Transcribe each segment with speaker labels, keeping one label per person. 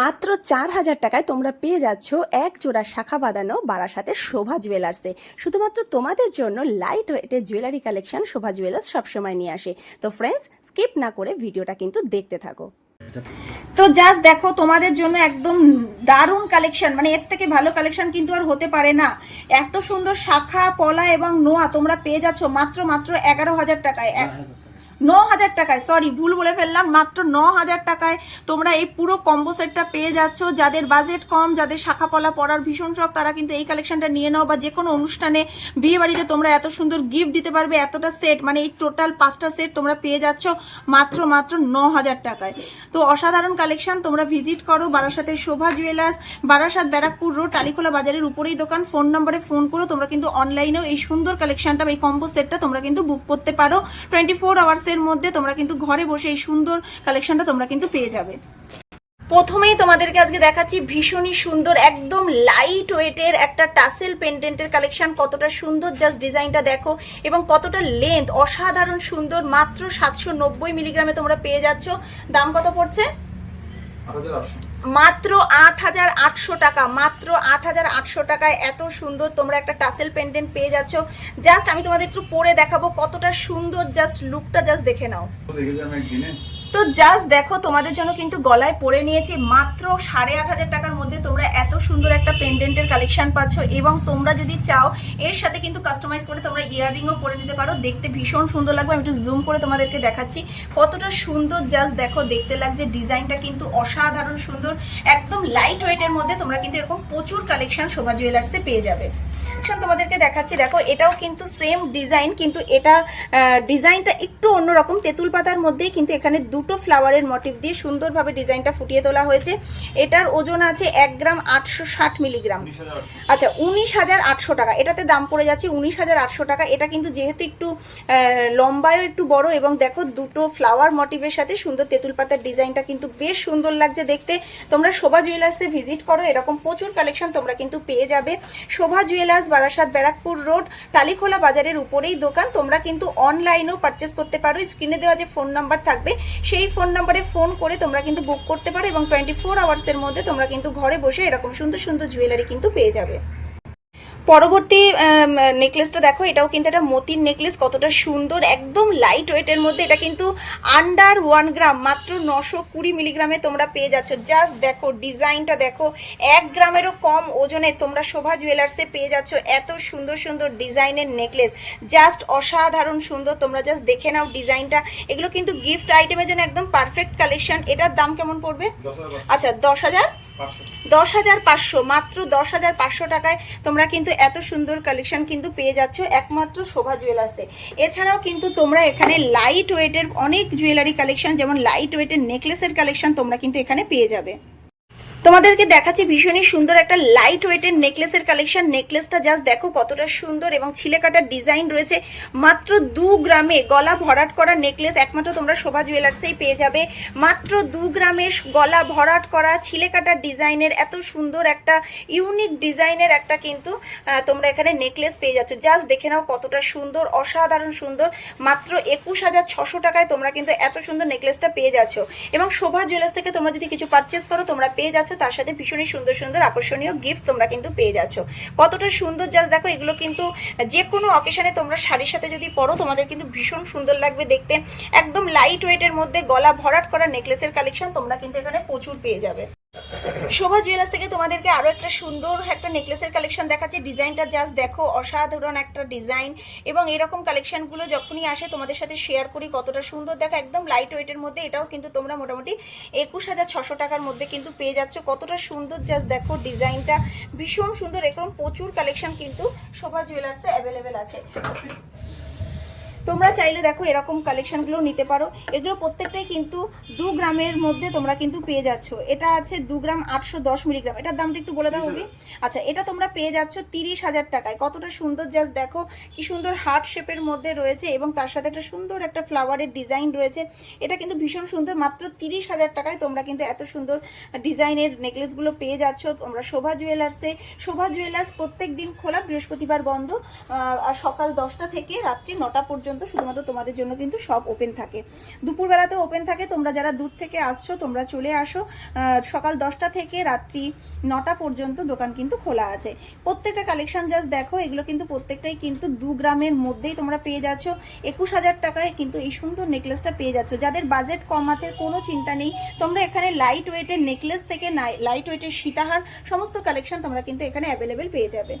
Speaker 1: মাত্র চার হাজার টাকায় তোমরা পেয়ে যাচ্ছ এক জোড়া শাখা বাঁধানো বারাসাতে শোভা জুয়েলার্সে শুধুমাত্র তোমাদের জন্য লাইট ওয়েটের জুয়েলারি কালেকশন শোভা জুয়েলার্স সবসময় নিয়ে আসে। তো ফ্রেন্ডস স্কিপ না করে ভিডিওটা কিন্তু দেখতে থাকো।
Speaker 2: তো জাস্ট দেখো, তোমাদের জন্য একদম দারুণ কালেকশন মানে এর থেকে ভালো কালেকশন কিন্তু আর হতে পারে না। এত সুন্দর শাখা, পলা এবং নোয়া তোমরা পেয়ে যাচ্ছ মাত্র মাত্র এগারো হাজার টাকায়। ন হাজার টাকায় সরি ভুল বলে ফেললাম, মাত্র ন হাজার টাকায় তোমরা এই পুরো কম্বো সেটটা পেয়ে যাচ্ছ। যাদের বাজেট কম, যাদের শাখা পলা পরার ভীষণ শখ, তারা কিন্তু এই কালেকশনটা নিয়ে নাও বা যে কোনো অনুষ্ঠানে বিয়ে বাড়িতে তোমরা এত সুন্দর গিফট দিতে পারবে, এতটা সেট মানে এই টোটাল পাঁচটা সেট তোমরা পেয়ে যাচ্ছ মাত্র মাত্র ন হাজার টাকায়। তো অসাধারণ কালেকশন তোমরা ভিজিট করো বারাসাতের শোভা জুয়েলার্স বারাসাত ব্যারাকপুর রোড টালিখোলা বাজারের উপরেই দোকান ফোন নম্বরে ফোন করো, তোমরা কিন্তু অনলাইনেও এই সুন্দর কালেকশনটা এই কম্বো সেটটা তোমরা কিন্তু বুক করতে পারো। টোয়েন্টি ফোর আওয়ার্সের মধ্যে তোমরা কিন্তু ঘরে বসে এই সুন্দর কালেকশনটা তোমরা কিন্তু পেয়ে যাবে। প্রথমেই তোমাদেরকে আজকে দেখাচ্ছি ভীষণই সুন্দর, একদম লাইট ওয়েটের একটা টাসেল পেন্ডেন্টের কালেকশন কতটা সুন্দর জাস্ট ডিজাইনটা দেখো এবং কতটা লেন্থ অসাধারণ সুন্দর, মাত্র সাতশো নব্বই মিলিগ্রামে তোমরা পেয়ে যাচ্ছ। দাম কত পড়ছে? মাত্র আট হাজার আটশো টাকা মাত্র আট হাজার আটশো টাকায় এত সুন্দর তোমরা একটা টাসেল পেন্ডেন্ট পেয়ে যাচ্ছ। জাস্ট আমি তোমাদের একটু পরে দেখাবো কতটা সুন্দর জাস্ট লুকটা জাস্ট দেখে নাও। তো জাস্ট দেখো, তোমাদের জন্য কিন্তু গলায় পরে নিয়েছি মাত্র সাড়ে আট হাজার টাকার মধ্যে তোমরা এত সুন্দর একটা পেন্ডেন্টের কালেকশন পাচ্ছ এবং তোমরা যদি চাও, এর সাথে কিন্তু কাস্টমাইজ করে তোমরা ইয়াররিংও পরে নিতে পারো। দেখতে ভীষণ সুন্দর লাগবে, আমি একটু জুম করে তোমাদেরকে দেখাচ্ছি। কতটা সুন্দর জাস্ট দেখো, দেখতে লাগছে ডিজাইনটা কিন্তু অসাধারণ সুন্দর। একদম লাইট ওয়েটের মধ্যে তোমরা কিন্তু এরকম প্রচুর কালেকশন শোভা জুয়েলার্সে পেয়ে যাবে। তোমাদেরকে দেখাচ্ছি, দেখো, এটাও কিন্তু সেম ডিজাইন কিন্তু এটা ডিজাইনটা একটু অন্যরকম। তেঁতুল পাতার মধ্যেই কিন্তু এখানে দুটো ফ্লাওয়ারের মোটিভ দিয়ে সুন্দরভাবে ডিজাইনটা ফুটিয়ে তোলা হয়েছে। এটার ওজন আছে এক গ্রাম আটশো ষাট মিলিগ্রাম। আচ্ছা উনিশ হাজার আটশো টাকা। এটাতে দাম পড়ে যাচ্ছে উনিশ হাজার আটশো টাকা। এটা কিন্তু যেহেতু একটু লম্বায়ও একটু বড় এবং দেখো দুটো ফ্লাওয়ার মোটিভের সাথে সুন্দর তেঁতুল পাতার ডিজাইনটা কিন্তু বেশ সুন্দর লাগছে দেখতে। তোমরা শোভা জুয়েলার্সে ভিজিট করো এরকম প্রচুর কালেকশন তোমরা কিন্তু পেয়ে যাবে। শোভা জুয়েলার্স বারাসাত ব্যারাকপুর রোড টালিখোলা বাজারের উপরেই দোকান। তোমরা কিন্তু অনলাইনেও পারচেস করতে পারো। স্ক্রিনে দেওয়া যে ফোন নাম্বার থাকবে সেই ফোন নাম্বারে ফোন করে তোমরা কিন্তু বুক করতে পারো এবং টোয়েন্টি ফোর আওয়ার্সের মধ্যে তোমরা কিন্তু ঘরে বসে এরকম সুন্দর সুন্দর জুয়েলারি কিন্তু পেয়ে যাবে। পরবর্তী নেকলেসটা দেখো এটাও কিন্তু একটা মতির নেকলেস কতটা সুন্দর একদম লাইট ওয়েটের মধ্যে। এটা কিন্তু আন্ডার ওয়ান গ্রাম মাত্র নশো কুড়ি মিলিগ্রামে তোমরা পেয়ে যাচ্ছ। জাস্ট দেখো ডিজাইনটা দেখো এক গ্রামেরও কম ওজনে তোমরা শোভা জুয়েলার্সে পেয়ে যাচ্ছ এত সুন্দর সুন্দর ডিজাইনের নেকলেস জাস্ট অসাধারণ সুন্দর তোমরা জাস্ট দেখে নাও ডিজাইনটা এগুলো কিন্তু গিফট আইটেমের জন্য একদম পারফেক্ট কালেকশন এটার দাম কেমন পড়বে? আচ্ছা দশ হাজার? দশ হাজার পাঁচশো মাত্র দশ হাজার পাঁচশো টাকায় তোমরা কিন্তু এত সুন্দর কালেকশন কিন্তু পেয়ে যাচ্ছ একমাত্র শোভা জুয়েলার্সে এছাড়াও কিন্তু তোমরা এখানে লাইট ওয়েটের অনেক জুয়েলারি কালেকশন যেমন লাইট ওয়েটের নেকলেসের কালেকশন তোমরা কিন্তু এখানে পেয়ে যাবে। তোমাদেরকে দেখাচ্ছি ভীষণই সুন্দর একটা লাইট ওয়েটের নেকলেসের কালেকশন নেকলেসটা জাস্ট দেখো কতটা সুন্দর এবং ছিলে কাটার ডিজাইন রয়েছে। মাত্র দু গ্রামে গলা ভরাট করা নেকলেস একমাত্র তোমরা শোভা জুয়েলার্সেই পেয়ে যাবে। মাত্র দু গ্রামে গলা ভরাট করা ছিলে কাটার ডিজাইনের এত সুন্দর একটা ইউনিক ডিজাইনের একটা কিন্তু তোমরা এখানে নেকলেস পেয়ে যাচ্ছ। জাস্ট দেখে নাও কতটা সুন্দর, অসাধারণ সুন্দর। মাত্র একুশ হাজার ছশো টাকায় তোমরা কিন্তু এত সুন্দর নেকলেসটা পেয়ে যাচ্ছ। এবং শোভা জুয়েলার্স থেকে তোমরা যদি কিছু পারচেস করো, তোমরা পেয়ে যাচ্ছ তার সাথে ভীষণই সুন্দর সুন্দর আকর্ষণীয় গিফট তোমরা কিন্তু পেয়ে যাচ্ছ। কতটা সুন্দর জাস্ট দেখো, এগুলো কিন্তু যে কোনো অকেশনে তোমরা শাড়ির সাথে যদি পরো, তোমাদের কিন্তু ভীষণ সুন্দর লাগবে দেখতে। একদম লাইট ওয়েটের মধ্যে গলা ভরাট করা নেকলেসের কালেকশন তোমরা কিন্তু এখানে প্রচুর পেয়ে যাবে। শোভা জুয়েলার্স থেকে তোমাদেরকে আরও একটা সুন্দর একটা নেকলেসের কালেকশন দেখাচ্ছি। ডিজাইনটা জাস্ট দেখো, অসাধারণ একটা ডিজাইন এবং এরকম কালেকশনগুলো যখনই আসে, তোমাদের সাথে শেয়ার করি, কতটা সুন্দর দেখো, একদম লাইট ওয়েটের মধ্যে। এটাও কিন্তু তোমরা মোটামুটি একুশ হাজার ছশো টাকার মধ্যে কিন্তু পেয়ে যাচ্ছ। কতটা সুন্দর জাস্ট দেখো ডিজাইনটা ভীষণ সুন্দর, এরকম প্রচুর কালেকশন কিন্তু শোভা জুয়েলার্সে অ্যাভেলেবেল আছে। তোমরা চাইলে দেখো এরকম কালেকশনগুলো নিতে পারো। এগুলো প্রত্যেকটাই কিন্তু দু গ্রামের মধ্যে তোমরা কিন্তু পেয়ে যাচ্ছ। এটা আছে দু গ্রাম আটশো দশ মিলিগ্রাম। এটার দামটা একটু বলে দাও আচ্ছা এটা তোমরা পেয়ে যাচ্ছ তিরিশ হাজার টাকায়। কতটা সুন্দর জাস্ট দেখো কি সুন্দর হার্ট শেপের মধ্যে রয়েছে এবং তার সাথে একটা সুন্দর একটা ফ্লাওয়ারের ডিজাইন রয়েছে। এটা কিন্তু ভীষণ সুন্দর। মাত্র তিরিশ হাজার টাকায় তোমরা কিন্তু এত সুন্দর ডিজাইনের নেকলেসগুলো পেয়ে যাচ্ছ। তোমরা শোভা জুয়েলার্সে শোভা জুয়েলার্স প্রত্যেক দিন খোলা বৃহস্পতিবার বন্ধ। আর সকাল দশটা থেকে রাত্রি নটা পর্যন্ত পর্যন্ত শুধুমাত্র তোমাদের জন্য কিন্তু সব ওপেন থাকে। দুপুরবেলাতেও ওপেন থাকে। তোমরা যারা দূর থেকে আসছো, তোমরা চলে আসো। সকাল দশটা থেকে রাত্রি নটা পর্যন্ত দোকান কিন্তু খোলা আছে। প্রত্যেকটা কালেকশন জাস্ট দেখো, এগুলো কিন্তু প্রত্যেকটাই কিন্তু দু গ্রামের মধ্যেই তোমরা পেয়ে যাচ্ছ। একুশ হাজার টাকায় কিন্তু এই সুন্দর নেকলেসটা পেয়ে যাচ্ছ। যাদের বাজেট কম আছে, কোনো চিন্তা নেই। তোমরা এখানে লাইট ওয়েটের নেকলেস থেকে লাইট ওয়েটের সীতাহার, সমস্ত কালেকশন তোমরা কিন্তু এখানে অ্যাভেলেবেল পেয়ে যাবে।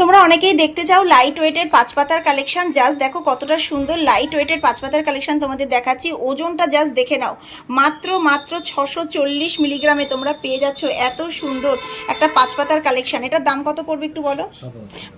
Speaker 2: তোমরা অনেকেই দেখতে চাও লাইট ওয়েটের পাঁচ পাতার কালেকশন জাস্ট দেখো কতটা সুন্দর লাইট ওয়েটের পাঁচ পাতার কালেকশন তোমাদের দেখাচ্ছি। ওজনটা জাস্ট দেখে নাও। মাত্র মাত্র ছশো চল্লিশ মিলিগ্রামে তোমরা পেয়ে যাচ্ছ। এত সুন্দর একটা পাঁচ পাতার কালেকশন এটার দাম কত পড়বে একটু বলো?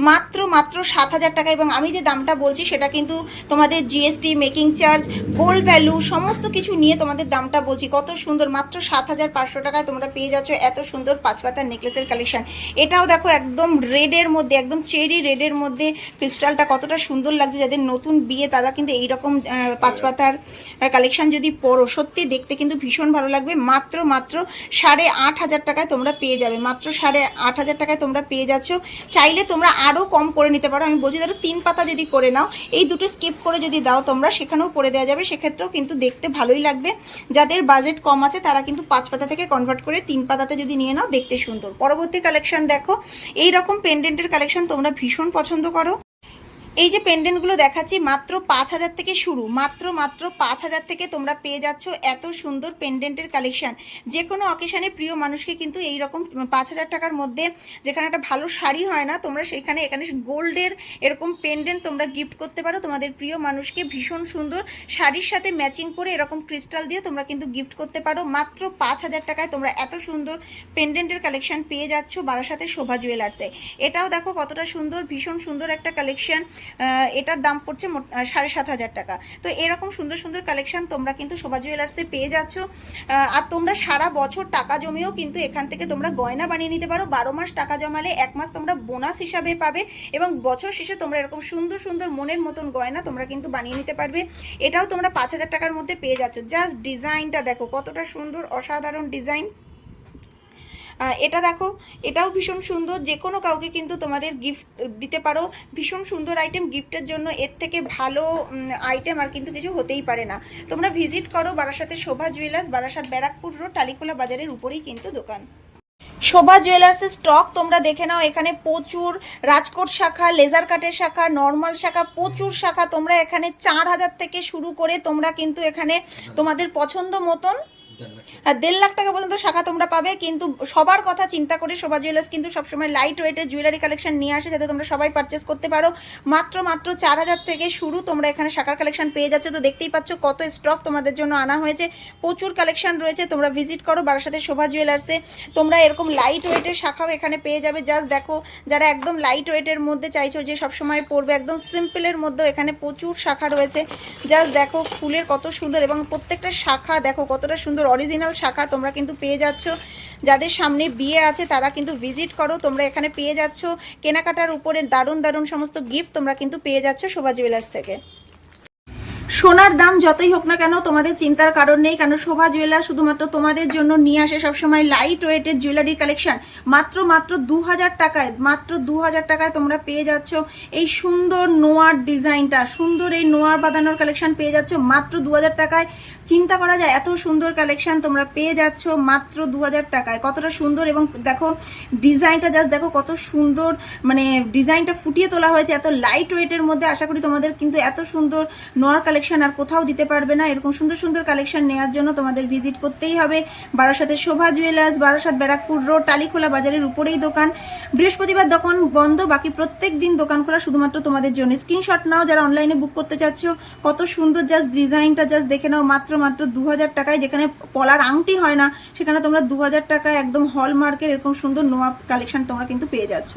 Speaker 2: মাত্র মাত্র সাত হাজার টাকা। এবং আমি যে দামটা বলছি সেটা কিন্তু তোমাদের GST making charge gold value সমস্ত কিছু নিয়ে তোমাদের দামটা বলছি। কত সুন্দর মাত্র সাত হাজার পাঁচশো টাকায় তোমরা পেয়ে যাচ্ছ এত সুন্দর পাঁচ পাতার নেকলেসের কালেকশন এটাও দেখো একদম রেডের মধ্যে একদম চেরি রেডের মধ্যে ক্রিস্টালটা কতটা সুন্দর লাগছে যাদের নতুন বিয়ে তারা কিন্তু এইরকম পাঁচ পাতার কালেকশন যদি পড়ো সত্যি দেখতে কিন্তু ভীষণ ভালো লাগবে। মাত্র মাত্র সাড়ে আট হাজার টাকায় তোমরা পেয়ে যাবে। মাত্র সাড়ে আট হাজার টাকায় তোমরা পেয়ে যাচ্ছ। চাইলে তোমরা আরও কম করে নিতে পারো। আমি বলছি ধরো তিন পাতা যদি করে নাও এই দুটো স্কিপ করে যদি দাও তোমরা সেখানেও করে দেওয়া যাবে। সেক্ষেত্রেও কিন্তু দেখতে ভালোই লাগবে। যাদের বাজেট কম আছে তারা কিন্তু পাঁচ পাতা থেকে কনভার্ট করে তিন পাতাতে যদি নিয়ে নাও দেখতে সুন্দর। পরবর্তী কালেকশন দেখো। এই রকম পেন্ডেন্টের কালেকশন তোমরা ভীষণ পছন্দ করো। এই যে পেন্ডেন্টগুলো দেখাচ্ছি, মাত্র পাঁচ হাজার থেকে শুরু, মাত্র মাত্র পাঁচ হাজার থেকে তোমরা পেয়ে যাচ্ছ এত সুন্দর পেন্ডেন্টের কালেকশন যে কোনো অকেশনে প্রিয় মানুষকে কিন্তু এই রকম পাঁচ হাজার টাকার মধ্যে যেখানে একটা ভালো শাড়ি হয় না, তোমরা সেখানে, এখানে গোল্ডের এরকম পেন্ডেন্ট তোমরা গিফট করতে পারো। তোমাদের প্রিয় মানুষকে ভীষণ সুন্দর শাড়ির সাথে ম্যাচিং করে এরকম ক্রিস্টাল দিয়ে তোমরা কিন্তু গিফট করতে পারো। মাত্র পাঁচ হাজার টাকায় তোমরা এত সুন্দর পেন্ডেন্টের কালেকশন পেয়ে যাচ্ছ বারাসাতে শোভা জুয়েলার্সে এটাও দেখো কতটা সুন্দর, ভীষণ সুন্দর একটা কালেকশন এটার দাম পড়ছে সাড়ে সাত হাজার টাকা। তো এরকম সুন্দর সুন্দর কালেকশন তোমরা কিন্তু শোভা জুয়েলার্সে পেয়ে যাচ্ছ। আর তোমরা সারা বছর টাকা জমিয়েও কিন্তু এখান থেকে তোমরা গয়না বানিয়ে নিতে পারো। বারো মাস টাকা জমালে এক মাস তোমরা বোনাস হিসাবে পাবে এবং বছর শেষে তোমরা এরকম সুন্দর সুন্দর মনের মতন গয়না তোমরা কিন্তু বানিয়ে নিতে পারবে। এটাও তোমরা পাঁচ হাজার টাকার মধ্যে পেয়ে যাচ্ছ। জাস্ট ডিজাইনটা দেখো, কতটা সুন্দর, অসাধারণ ডিজাইন এটা দেখো, এটাও ভীষণ সুন্দর, যে কোনো কাউকে কিন্তু তোমাদের গিফট দিতে পারো। ভীষণ সুন্দর আইটেম গিফটের জন্য এর থেকে ভালো আইটেম আর কিন্তু কিছু হতেই পারে না। তোমরা ভিজিট করো বারাসাতের শোভা জুয়েলার্স বারাসাত ব্যারাকপুর রোড টালিকোলা বাজারের উপরেই কিন্তু দোকান। শোভা জুয়েলার্সের স্টক তোমরা দেখে নাও, এখানে প্রচুর রাজকোট শাখা লেজার কাটের শাখা নর্মাল শাখা, প্রচুর শাখা। তোমরা এখানে চার হাজার থেকে শুরু করে তোমরা কিন্তু এখানে তোমাদের পছন্দ মতন আর দেড় লাখ টাকা পর্যন্ত শাখা তোমরা পাবে, কিন্তু সবার কথা চিন্তা করে শোভা জুয়েলার্স কিন্তু সবসময় লাইট ওয়েটের জুয়েলারি কালেকশন নিয়ে আসে যাতে তোমরা সবাই পারচেস করতে পারো। মাত্র মাত্র চার হাজার থেকে শুরু তোমরা এখানে শাখার কালেকশন পেয়ে যাচ্ছ। তো দেখতেই পাচ্ছ কত স্টক তোমাদের জন্য আনা হয়েছে। প্রচুর কালেকশন রয়েছে, তোমরা ভিজিট করো বারাসাতের শোভা জুয়েলার্সে। তোমরা এরকম লাইট ওয়েটের শাখাও এখানে পেয়ে যাবে। জাস্ট দেখো, যারা একদম লাইট ওয়েটের মধ্যে চাইছো যে সবসময় পড়বে একদম সিম্পলের মধ্যেও এখানে প্রচুর শাখা রয়েছে। জাস্ট দেখো ফুলের কত সুন্দর এবং প্রত্যেকটা শাখা দেখো কতটা সুন্দর অরিজিনাল শাখা তোমরা কিন্তু পেয়ে যাচ্ছ। যাদের সামনে বিয়ে আছে, তারা কিন্তু ভিজিট করো, তোমরা এখানে পেয়ে যাচ্ছ। কেনাকাটার উপরে দারুণ দারুণ সমস্ত গিফট তোমরা কিন্তু পেয়ে যাচ্ছ শোভা জুয়েলার্স থেকে। সোনার দাম যতই হোক না কেন, তোমাদের চিন্তার কারণ নেই, কারণ শোভা জুয়েলার শুধুমাত্র তোমাদের জন্য নিয়ে আসে সবসময় লাইট ওয়েটের জুয়েলারি কালেকশন মাত্র মাত্র দু হাজার টাকায়, মাত্র দু হাজার টাকায় তোমরা পেয়ে যাচ্ছ এই সুন্দর নোয়ার ডিজাইনটা সুন্দর এই নোয়ার বাঁধানোর কালেকশন পেয়ে যাচ্ছ। মাত্র দু হাজার টাকায়, চিন্তা করা যায়, এত সুন্দর কালেকশন তোমরা পেয়ে যাচ্ছ মাত্র দু হাজার টাকায়। কতটা সুন্দর এবং দেখো ডিজাইনটা জাস্ট দেখো কত সুন্দর মানে ডিজাইনটা ফুটিয়ে তোলা হয়েছে, এত লাইট ওয়েটের মধ্যে। আশা করি তোমাদের কিন্তু এত সুন্দর নোয়ার কালেকশন আর কোথাও দিতে পারবে না। এরকম সুন্দর সুন্দর কালেকশন নেওয়ার জন্য তোমাদের ভিজিট করতেই হবে। বারাসাতের শোভা জুয়েলার্স বারাসাত ব্যারাকপুর রোড টালিখোলা বাজারের উপরেই দোকান। বৃহস্পতিবার দোকান বন্ধ, বাকি প্রত্যেক দিন দোকান খোলা শুধুমাত্র তোমাদের জন্য। স্ক্রিনশট নাও যারা অনলাইনে বুক করতে চাচ্ছ। কত সুন্দর জাস্ট ডিজাইনটা জাস্ট দেখে নাও। মাত্র মাত্র দু হাজার টাকায় যেখানে পলার আংটি হয় না, সেখানে তোমরা দু হাজার টাকায় একদম হলমার্কের এরকম সুন্দর নোয়া কালেকশন তোমরা কিন্তু পেয়ে যাচ্ছ।